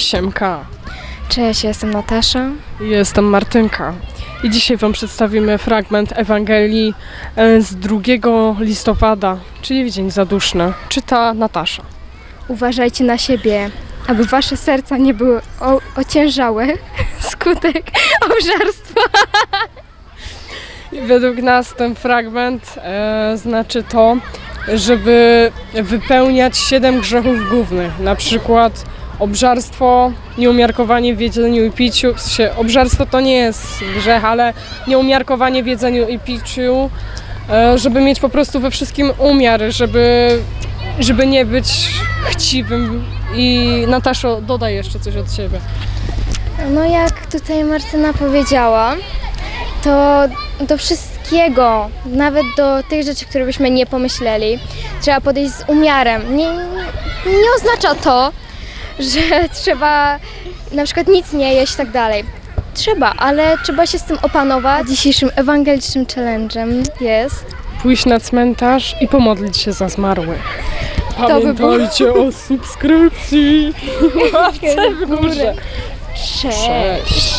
Siemka, Cześć, jestem Natasza. jestem Martynka i dzisiaj Wam przedstawimy fragment Ewangelii e, z 2 listopada, czyli w Dzień Zaduszny. Czyta Natasza. Uważajcie na siebie, aby wasze serca nie były o- ociężałe skutek obżarstwa. Według nas ten fragment e, znaczy to, żeby wypełniać siedem grzechów głównych, na przykład obżarstwo, nieumiarkowanie w jedzeniu i piciu. Obżarstwo to nie jest grzech, ale nieumiarkowanie w jedzeniu i piciu, e, żeby mieć po prostu we wszystkim umiar, żeby, żeby nie być chciwym. I Nataszo, dodaj jeszcze coś od siebie. No jak tutaj Martyna powiedziała, to do wszystkiego, nawet do tych rzeczy, które byśmy nie pomyśleli, trzeba podejść z umiarem. Nie, nie oznacza to, że trzeba na przykład nic nie jeść i tak dalej. Trzeba, ale trzeba się z tym opanować. Dzisiejszym ewangelicznym challenge'em jest pójść na cmentarz i pomodlić się za zmarłych. To by było- Pamiętajcie o subskrypcji. Łapce w górze. Cześć. Cześć.